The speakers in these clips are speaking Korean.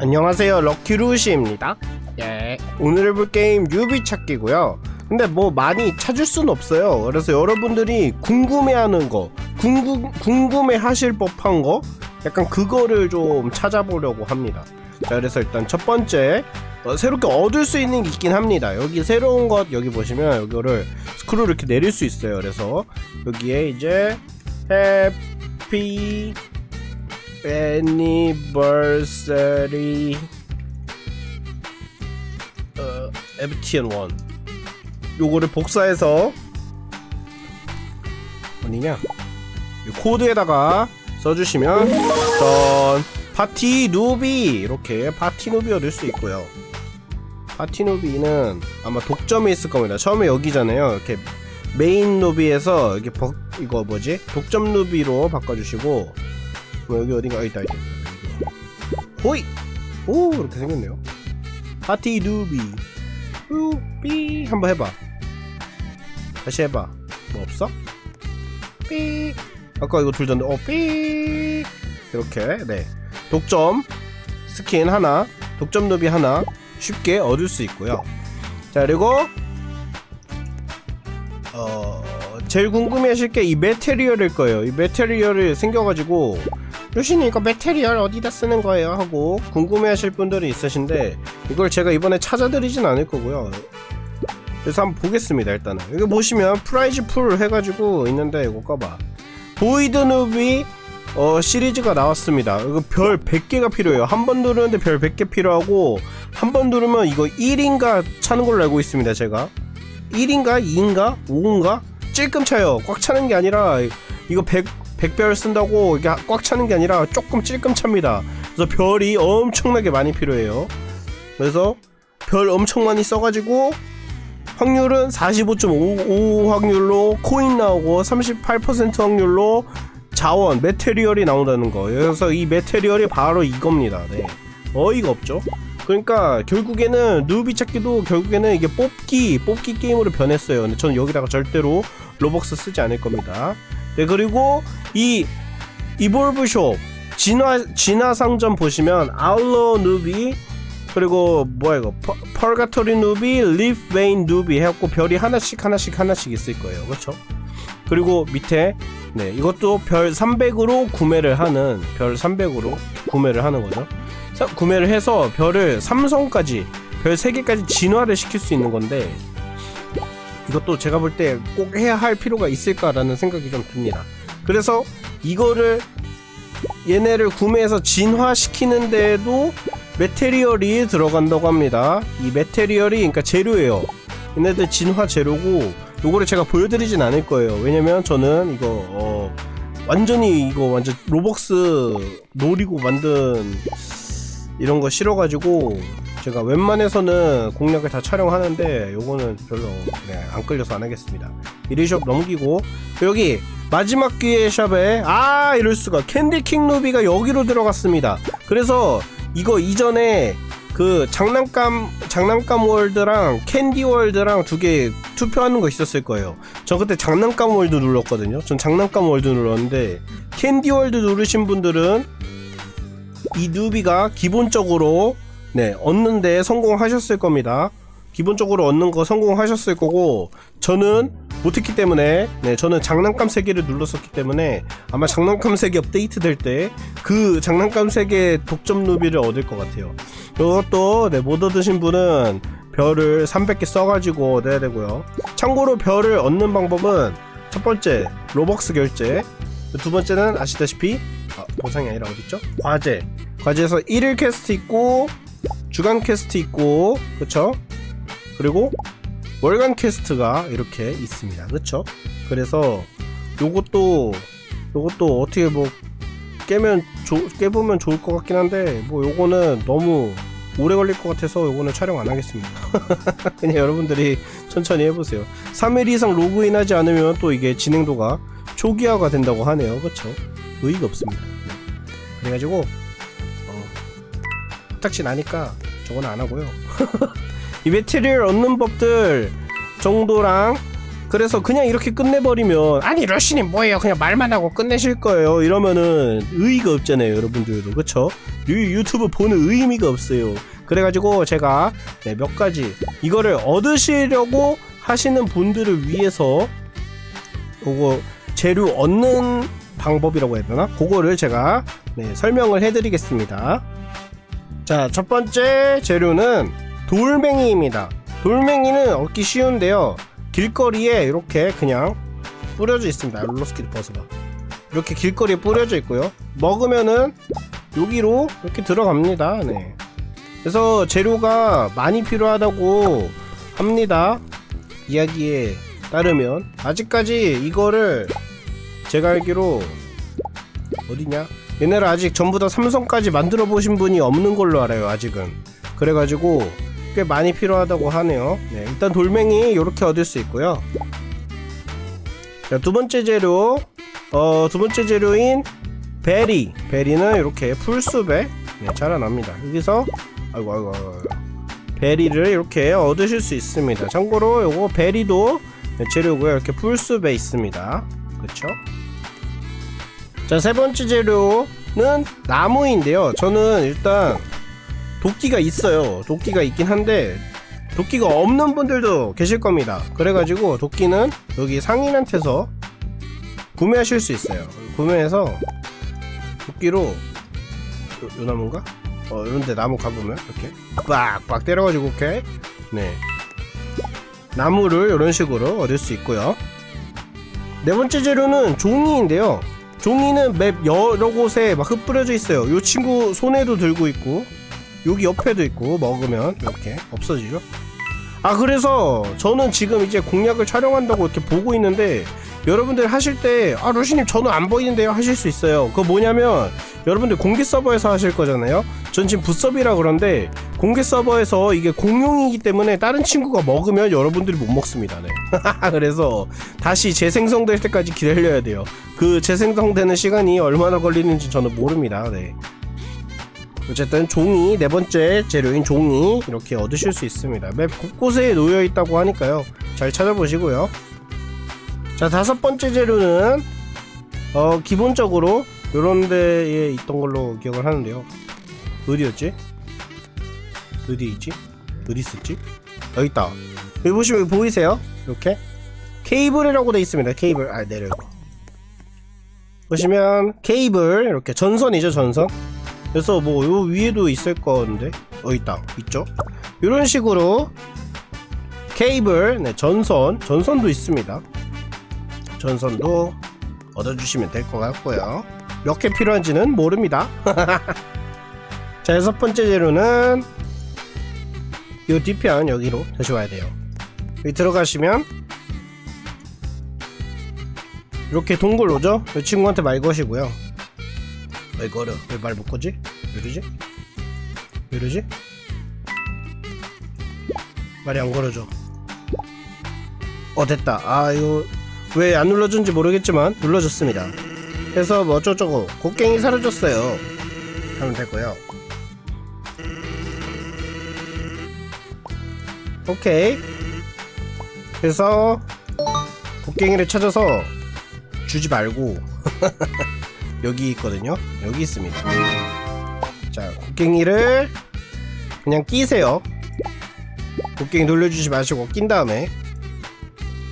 안녕하세요 럭키루시입니다. 예. 오늘 해볼 게임 유비 찾기고요. 근데 뭐 많이 찾을 순 없어요. 그래서 여러분들이 궁금해하는 거 궁금, 궁금해 하실 법한 거 약간 그거를 좀 찾아보려고 합니다. 자 그래서 일단 첫 번째 어, 새롭게 얻을 수 있는 게 있긴 합니다. 여기 새로운 것 여기 보시면 여기를 스크롤 이렇게 내릴 수 있어요. 그래서 여기에 이제 해피 anniversary 어, FTN1 요거를 복사해서 어디냐? 이 코드에다가 써주시면 전 파티 누비 이렇게 파티 누비 얻을 수 있고요. 파티 누비는 아마 독점에 있을 겁니다. 처음에 여기잖아요. 이렇게 메인 누비에서 이게 버, 이거 뭐지? 독점 누비로 바꿔주시고 뭐 여기 어딘가 있다 있다 있다 호이! 오 이렇게 생겼네요. 파티 누비. 루비. 한번 해봐. 다시 해봐. 뭐 없어? 삐. 아까 이거 둘다 어삐. 이렇게 네. 독점 스킨 하나 독점 누비 하나 쉽게 얻을 수 있고요. 자 그리고 어 제일 궁금해 하실 게 이 메테리얼일 거예요. 이 메테리얼이 생겨가지고 루시님 이거 메테리얼 어디다 쓰는 거예요? 하고 궁금해하실 분들이 있으신데 이걸 제가 이번에 찾아드리진 않을 거고요. 그래서 한번 보겠습니다 일단은. 여기 보시면 프라이즈 풀 해가지고 있는데 이거 꺼봐. 보이드 누비 어, 시리즈가 나왔습니다. 이거 별 100개가 필요해요. 한 번 누르는데 별 100개 필요하고 한 번 누르면 이거 1인가 차는 걸로 알고 있습니다 제가. 1인가 2인가 5인가? 찔끔 차요. 꽉 차는 게 아니라 이거 100 100별 쓴다고 이게 꽉 차는 게 아니라 조금 찔끔 찹니다. 그래서 별이 엄청나게 많이 필요해요. 그래서 별 엄청 많이 써가지고 확률은 45.55 확률로 코인 나오고 38% 확률로 자원, 메테리얼이 나온다는 거. 그래서 이 메테리얼이 바로 이겁니다. 네. 어이가 없죠. 그러니까 결국에는 누비 찾기도 결국에는 이게 뽑기, 뽑기 게임으로 변했어요. 근데 저는 여기다가 절대로 로벅스 쓰지 않을 겁니다. 네 그리고 이 이볼브숍 진화 진화 상점 보시면 아울러 누비 그리고 뭐야 이거? 퍼, 펄가토리 누비 리프 베인 누비 해갖고 별이 하나씩 하나씩 하나씩 있을 거예요. 그렇죠? 그리고 밑에 네 이것도 별 300으로 구매를 하는 별 300으로 구매를 하는 거죠. 사- 구매를 해서 별을 삼성까지 별 3개까지 진화를 시킬 수 있는 건데 이것도 제가 볼 때 꼭 해야 할 필요가 있을까라는 생각이 좀 듭니다. 그래서 이거를 얘네를 구매해서 진화시키는데도 메테리얼이 들어간다고 합니다. 이 메테리얼이 그러니까 재료예요. 얘네들 진화 재료고 요거를 제가 보여드리진 않을 거예요. 왜냐면 저는 이거 어, 완전히 이거 완전 로벅스 노리고 만든 이런 거 싫어가지고 제가 웬만해서는 공략을 다 촬영하는데 요거는 별로 네, 안 끌려서 안 하겠습니다. 이리숍 넘기고 여기 마지막 기회 샵에 아 이럴 수가 캔디킹 루비가 여기로 들어갔습니다. 그래서 이거 이전에 그 장난감 장난감 월드랑 캔디 월드랑 두 개 투표하는 거 있었을 거예요. 저 그때 장난감 월드 눌렀거든요. 전 장난감 월드 눌렀는데 캔디 월드 누르신 분들은 이 누비가 기본적으로 네 얻는데 성공하셨을 겁니다. 기본적으로 얻는 거 성공하셨을 거고 저는 못했기 때문에 네 저는 장난감 세계를 눌렀었기 때문에 아마 장난감 세계 업데이트 될 때 그 장난감 세계 독점 누비를 얻을 것 같아요. 이것도 네, 못 얻으신 분은 별을 300개 써가지고 내야 되고요. 참고로 별을 얻는 방법은 첫 번째 로벅스 결제, 두 번째는 아시다시피 아, 보상이 아니라 어딨죠? 과제. 과제에서 1일 퀘스트 있고 주간 퀘스트 있고 그쵸? 그리고 월간 퀘스트가 이렇게 있습니다. 그쵸? 그래서 요것도 요것도 어떻게 뭐 깨면 조, 깨보면 좋을 것 같긴 한데 뭐 요거는 너무 오래 걸릴 것 같아서 요거는 촬영 안 하겠습니다. 그냥 여러분들이 천천히 해보세요. 3일 이상 로그인하지 않으면 또 이게 진행도가 초기화가 된다고 하네요. 그쵸? 의의가 없습니다. 네. 그래가지고 어, 탁지 나니까 저건 안 하고요. 이 메테리얼 얻는 법들 정도랑 그래서 그냥 이렇게 끝내버리면 아니 러시님 뭐예요? 그냥 말만 하고 끝내실 거예요. 이러면은 의의가 없잖아요 여러분들도. 그쵸? 유, 유튜브 보는 의미가 없어요. 그래가지고 제가 네, 몇 가지 이거를 얻으시려고 하시는 분들을 위해서 요거 재료 얻는 방법이라고 해야 되나? 그거를 제가 네, 설명을 해드리겠습니다. 자 첫 번째 재료는 돌멩이입니다 돌멩이는 얻기 쉬운데요 길거리에 이렇게 그냥 뿌려져 있습니다. 롤러스케이트 벗어봐. 이렇게 길거리에 뿌려져 있고요. 먹으면은 여기로 이렇게 들어갑니다. 네. 그래서 재료가 많이 필요하다고 합니다. 이야기에 따르면 아직까지 이거를 제가 알기로 어디냐? 얘네를 아직 전부 다 삼성까지 만들어 보신 분이 없는 걸로 알아요. 아직은. 그래가지고 꽤 많이 필요하다고 하네요. 네, 일단 돌멩이 이렇게 얻을 수 있고요. 자, 두 번째 재료, 어, 두 번째 재료인 베리. 베리는 이렇게 풀숲에 네, 자라납니다. 여기서 아이고 아이고 베리를 이렇게 얻으실 수 있습니다. 참고로 요거 베리도 네, 재료고요. 이렇게 풀숲에 있습니다. 그쵸? 자, 세 번째 재료는 나무인데요. 저는 일단 도끼가 있어요. 도끼가 있긴 한데 도끼가 없는 분들도 계실 겁니다. 그래가지고 도끼는 여기 상인한테서 구매하실 수 있어요. 구매해서 도끼로 요, 요 나무인가? 어 이런데 나무 가보면 이렇게 빡빡 때려가지고 이렇게 네 나무를 이런 식으로 얻을 수 있고요. 네 번째 재료는 종이인데요. 종이는 맵 여러 곳에 막 흩뿌려져 있어요. 이 친구 손에도 들고 있고 여기 옆에도 있고 먹으면 이렇게 없어지죠. 아 그래서 저는 지금 이제 공략을 촬영한다고 이렇게 보고 있는데 여러분들 하실 때 아 루시님 저는 안 보이는데요 하실 수 있어요. 그거 뭐냐면 여러분들 공개 서버에서 하실 거잖아요. 전 지금 붓섭이라 그런데 공개 서버에서 이게 공용이기 때문에 다른 친구가 먹으면 여러분들이 못 먹습니다. 네. 그래서 다시 재생성될 때까지 기다려야 돼요. 그 재생성되는 시간이 얼마나 걸리는지 저는 모릅니다. 네. 어쨌든 종이 네 번째 재료인 종이 이렇게 얻으실 수 있습니다. 맵 곳곳에 놓여 있다고 하니까요. 잘 찾아보시고요. 자 다섯 번째 재료는 어 기본적으로 요런 데에 있던 걸로 기억을 하는데요. 어디였지? 어디 있지? 어디 있었지? 여기 있다. 여기 보시면 여기 보이세요? 이렇게 케이블이라고 돼 있습니다. 케이블 아 내려고 보시면 케이블 이렇게 전선이죠 전선. 그래서 뭐 요 위에도 있을 건데. 어 있다. 있죠? 이런 식으로 케이블 네, 전선 전선도 있습니다. 전선도 얻어주시면 될 것 같고요. 몇 개 필요한지는 모릅니다. 자 여섯 번째 재료는 요 뒤편 여기로 다시 와야 돼요. 여기 들어가시면 이렇게 동굴 오죠? 이 친구한테 말 것이고요 왜 걸어? 왜 말 못 거지? 왜 이러지? 왜 이러지? 말이 안 걸어져. 어 됐다. 아 이거 왜 안 눌러준지 모르겠지만 눌러줬습니다. 그래서 뭐 어쩌고저쩌고 곡괭이 사라졌어요. 하면 되고요. 오케이. 그래서 곡괭이를 찾아서 주지 말고 여기 있거든요. 여기 있습니다. 자, 곡괭이를 그냥 끼세요. 곡괭이 돌려주지 마시고 낀 다음에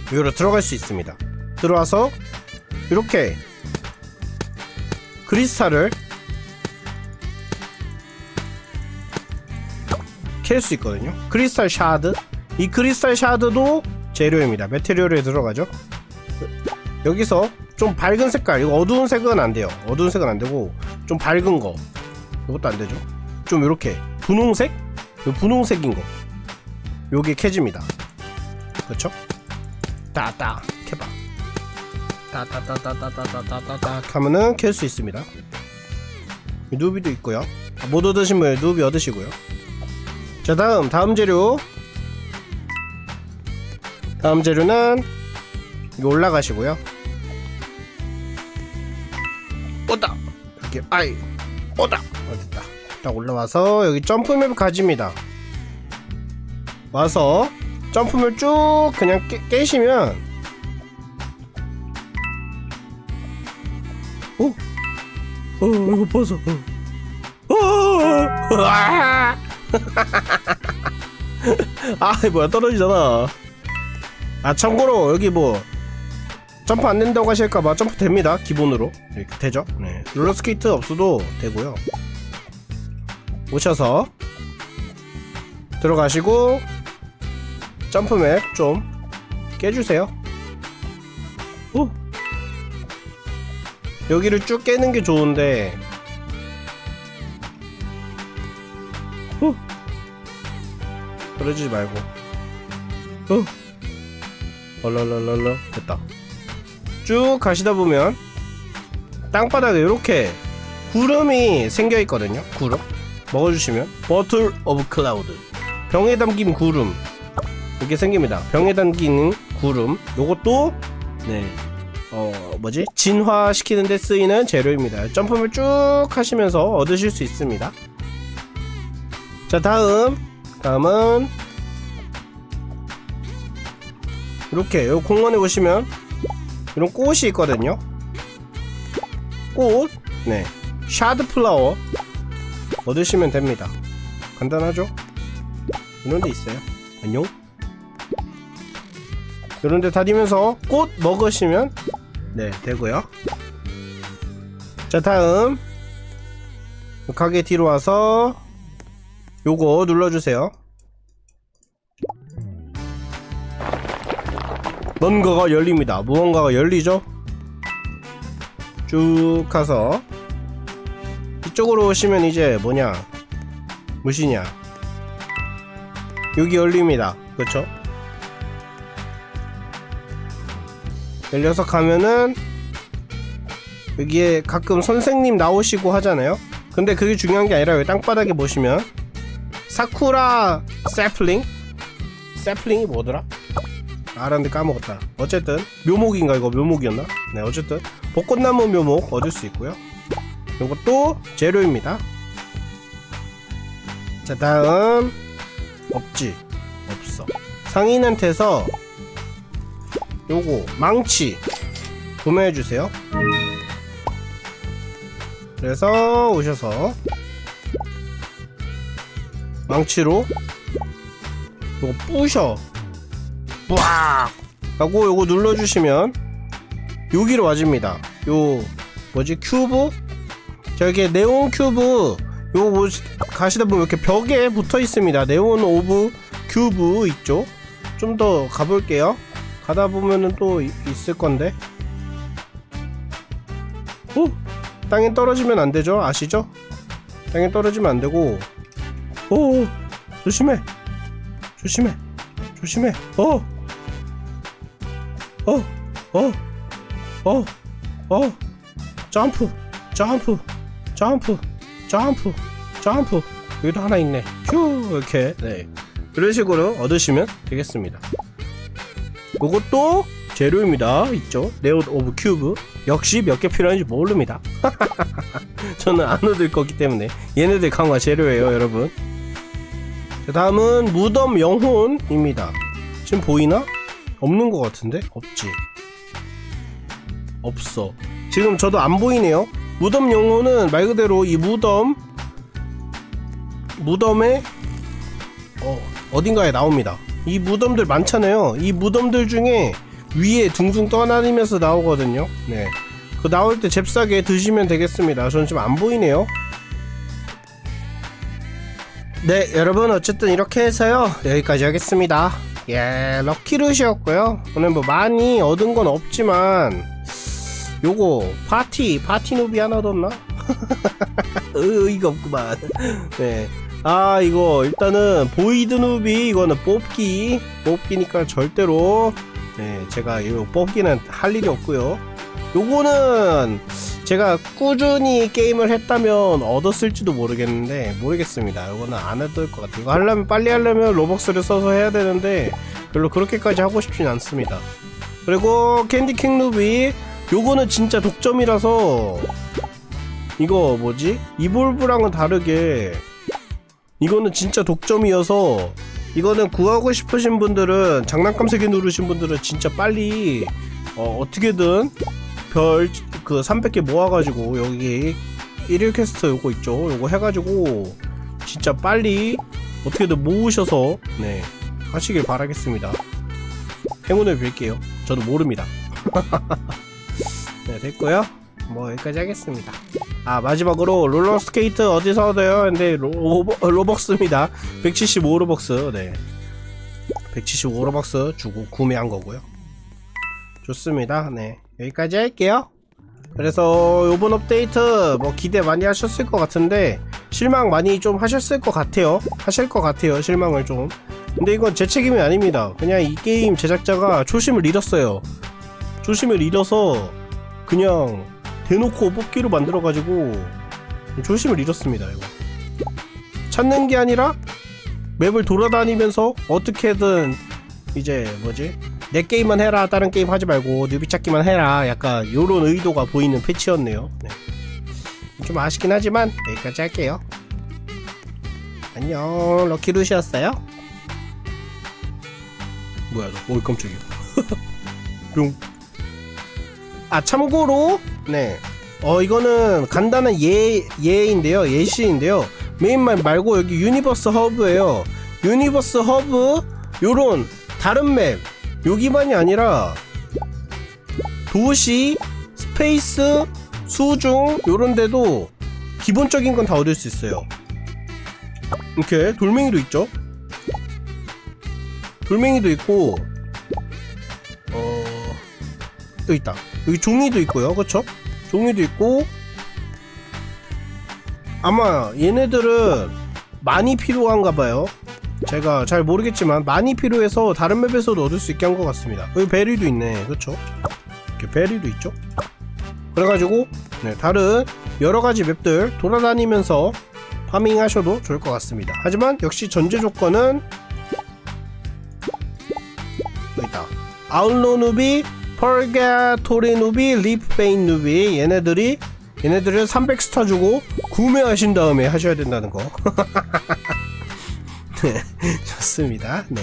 여기로 들어갈 수 있습니다. 들어와서 이렇게 크리스탈을 캘 수 있거든요. 크리스탈 샤드. 이 크리스탈 샤드도 재료입니다. 메테리얼에 들어가죠. 여기서 좀 밝은 색깔. 이거 어두운 색은 안 돼요. 어두운 색은 안 되고 좀 밝은 거. 이것도 안 되죠? 좀 이렇게. 분홍색? 요 분홍색인 거. 요게 캐집니다. 그렇죠? 따따 캐봐. 따따따따따따따따따 하면은 캘 수 있습니다. 누비도 있고요. 아, 못 얻으신 분 누비 얻으시고요. 자 다음 다음 재료. 다음 재료는 이거 올라가시고요 이렇게 아이 오다! 어디다. 딱 올라와서 여기 점프맵 가집니다. 와서 점프맵 쭉 그냥 깨, 깨시면 어? 어 이거 벗어! 어. 어! 아 뭐야 떨어지잖아. 아 참고로 여기 뭐 점프 안 된다고 하실까봐 점프 됩니다 기본으로 이렇게 되죠 네. 롤러스케이트 없어도 되고요 오셔서 들어가시고 점프맵 좀 깨주세요 오. 여기를 쭉 깨는 게 좋은데 오. 그러지 말고 어. 얼얼얼얼 됐다 쭉 가시다 보면 땅바닥에 이렇게 구름이 생겨 있거든요. 구름 먹어주시면 버틀 오브 클라우드 병에 담긴 구름 이게 생깁니다. 병에 담긴 구름 요것도 네 어 뭐지 진화시키는데 쓰이는 재료입니다. 점프를 쭉 하시면서 얻으실 수 있습니다. 자 다음 다음은 이렇게 요 공원에 보시면 이런 꽃이 있거든요. 꽃, 네, 샤드 플라워 얻으시면 됩니다. 간단하죠? 이런 데 있어요. 안녕. 이런 데 다니면서 꽃 먹으시면 네, 되고요. 자, 다음 가게 뒤로 와서 요거 눌러주세요. 뭔가가 열립니다. 무언가가 열리죠? 쭉 가서 이쪽으로 오시면 이제 뭐냐 무엇이냐 여기 열립니다. 그렇죠? 열려서 가면은 여기에 가끔 선생님 나오시고 하잖아요. 근데 그게 중요한 게 아니라 여기 땅바닥에 보시면 사쿠라 세플링 세플링이 뭐더라? 알았는데 까먹었다. 어쨌든 묘목인가 이거 묘목이었나? 네 어쨌든 벚꽃나무 묘목 얻을 수 있고요. 이것도 재료입니다. 자 다음 없지 없어 상인한테서 요거 망치 구매해 주세요. 그래서 오셔서 망치로 요거 부셔 빡 하고 요거 눌러주시면 여기로 와집니다. 요 뭐지? 큐브? 저기 네온 큐브. 요거 뭐 가시다 보면 이렇게 벽에 붙어 있습니다. 네온 오브 큐브 있죠? 좀 더 가볼게요. 가다 보면은 또 이- 있을 건데. 오! 땅에 떨어지면 안 되죠? 아시죠? 땅에 떨어지면 안 되고. 오 조심해. 조심해. 조심해. 어 어, 어, 어, 어, 점프, 점프, 점프, 점프, 점프. 여기도 하나 있네. 휴, 이렇게, 네. 이런 식으로 얻으시면 되겠습니다. 이것도 재료입니다. 있죠? 네오 오브 큐브. 역시 몇 개 필요한지 모릅니다. 저는 안 얻을 거기 때문에. 얘네들 강화 재료예요, 여러분. 자, 다음은 무덤 영혼입니다. 지금 보이나? 없는 것 같은데? 없지. 없어. 지금 저도 안 보이네요. 무덤 영혼은 말 그대로 이 무덤 무덤에 어, 어딘가에 나옵니다. 이 무덤들 많잖아요. 이 무덤들 중에 위에 둥둥 떠다니면서 나오거든요. 네. 그 나올 때 잽싸게 드시면 되겠습니다. 저는 지금 안 보이네요. 네, 여러분 어쨌든 이렇게 해서요. 여기까지 하겠습니다. 예, 럭키루시였고요. 오늘 뭐 많이 얻은 건 없지만 요거 파티 파티 누비 하나 얻었나? 의의가 없구만. 네. 아 이거 일단은 보이드 누비 이거는 뽑기 뽑기니까 절대로 네 제가 이거 뽑기는 할 일이 없고요. 요거는 제가 꾸준히 게임을 했다면 얻었을지도 모르겠는데 모르겠습니다. 이거는 안 얻을 것 같아요. 이거 하려면 빨리 하려면 로벅스를 써서 해야 되는데 별로 그렇게까지 하고 싶진 않습니다. 그리고 캔디 킹 루비 요거는 진짜 독점이라서 이거 뭐지? 이볼브랑은 다르게 이거는 진짜 독점이어서 이거는 구하고 싶으신 분들은 장난감 세개 누르신 분들은 진짜 빨리 어, 어떻게든 별 그 300개 모아가지고 여기 일일 퀘스트 요거 있죠? 요거 해가지고 진짜 빨리 어떻게든 모으셔서 네 하시길 바라겠습니다. 행운을 빌게요. 저도 모릅니다. 네 됐고요. 뭐 여기까지 하겠습니다. 아 마지막으로 롤러스케이트 어디서 얻어요? 근데 로버, 로벅스입니다. 175로벅스 네. 175로벅스 주고 구매한 거고요. 좋습니다. 네 여기까지 할게요. 그래서 요번 업데이트 뭐 기대 많이 하셨을 것 같은데 실망 많이 좀 하셨을 것 같아요. 하실 것 같아요 실망을 좀. 근데 이건 제 책임이 아닙니다. 그냥 이 게임 제작자가 초심을 잃었어요. 초심을 잃어서 그냥 대놓고 뽑기로 만들어가지고 초심을 잃었습니다 이거. 찾는 게 아니라 맵을 돌아다니면서 어떻게든 이제 뭐지 내 게임만 해라 다른 게임 하지 말고 뉴비 찾기만 해라 약간 요런 의도가 보이는 패치였네요. 네. 좀 아쉽긴 하지만 여기까지 할게요. 안녕. 럭키루시였어요? 뭐야 너 어이 깜짝이야. 뿅아 참고로 네 어 이거는 간단한 예 예인데요. 예시인데요. 메인말 말고 여기 유니버스 허브예요. 유니버스 허브 요런 다른 맵 여기만이 아니라 도시, 스페이스, 수중 요런 데도 기본적인 건 다 얻을 수 있어요. 이렇게 돌멩이도 있죠. 돌멩이도 있고 어... 또 있다. 여기 종이도 있고요. 그쵸? 종이도 있고 아마 얘네들은 많이 필요한가 봐요. 제가 잘 모르겠지만 많이 필요해서 다른 맵에서도 얻을 수 있게 한 것 같습니다. 여기 베리도 있네. 그쵸? 이렇게 베리도 있죠? 그래가지고 네, 다른 여러가지 맵들 돌아다니면서 파밍 하셔도 좋을 것 같습니다. 하지만 역시 전제 조건은 있다. 아울로 누비 펄가토리 누비 리프베인 누비. 얘네들이 얘네들을 300스타 주고 구매하신 다음에 하셔야 된다는 거 좋습니다. 네.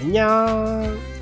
안녕.